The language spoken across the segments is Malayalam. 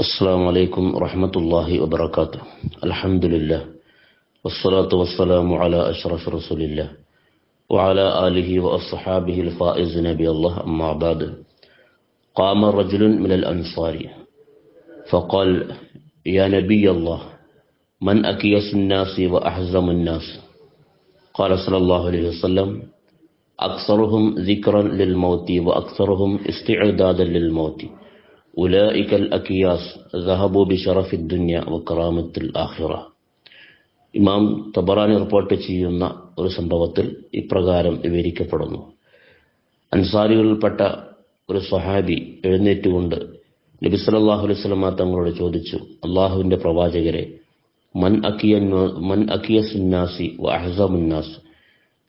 السلام عليكم ورحمة الله وبركاته الحمد لله والصلاة والسلام على أشرف رسول الله وعلى آله وأصحابه الفائز نبي الله أما بعد قام رجل من الأنصار فقال يا نبي الله من أكيس الناس وأحزم الناس قال صلى الله عليه وسلم أكثرهم ذكرا للموت وأكثرهم استعدادا للموت ഉലായിക്കൽ അക്കിയാസ് സഹബു ബിഷറഫി ദുന്യ വക്കറാമത്തുൽ ആഹിറ ഇമാം തബറാനി റിപ്പോർട്ട് ചെയ്യുന്ന ഒരു സംഭവത്തിൽ ഇപ്രകാരം വിവരിക്കപ്പെടുന്നു. അൻസാരികളിൽപ്പെട്ട ഒരു സ്വഹാബി എഴുന്നേറ്റുകൊണ്ട് നബി സലാഹു അലൈഹി സ്വലമ തങ്ങളോട് ചോദിച്ചു അള്ളാഹുവിന്റെ പ്രവാചകരെ മൻ അക്കിയ സുന്നാസി അക്കിയസുന്നാസി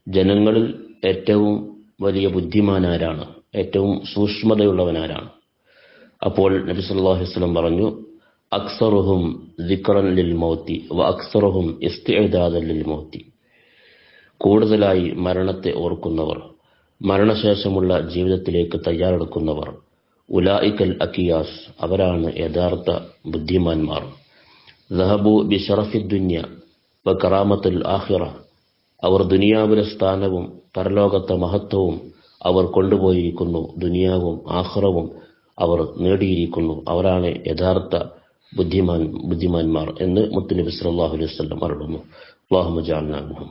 ജനങ്ങളിൽ ഏറ്റവും വലിയ ബുദ്ധിമാനാരാണ് ഏറ്റവും സൂക്ഷ്മതയുള്ളവനാരാണ്? അപ്പോൾ നബി സല്ലല്ലാഹു അലൈഹി വസല്ലം പറഞ്ഞു അക്സറുഹും ദിക്റൻ ലിൽ മൗത്തി വ അക്സറുഹും ഇസ്തിഅദാദൻ ലിൽ മൗത്തി. കൂടുതലായി മരണത്തെ ഓർക്കുന്നവർ മരണശേഷമുള്ള ജീവിതത്തിലേക്ക് തയ്യാറെടുക്കുന്നവർ ഉലായിക്കൽ അക്കിയാസ് അവരാണ് യഥാർത്ഥ ബുദ്ധിമാന്മാർ. ദഹബു ബിഷറഫി ദുന്യ വ കറാമത്തുൽ ആഹിറ അവർ ദുനിയാവിലെ സ്ഥാനവും പരലോകത്തെ മഹത്വവും അവർ കൊണ്ടുപോയിരിക്കുന്നു ദുനിയാവും ആഹ്റവും അവർ നേടിയിരിക്കുന്നു. അവരാണ് യഥാർത്ഥ ബുദ്ധിമാൻ ബുദ്ധിമാന്മാർ എന്ന് മുത്തുനബി സല്ലല്ലാഹു അലൈഹി വസല്ലം അറിയുന്നു ജഅൽനാ മിൻഹും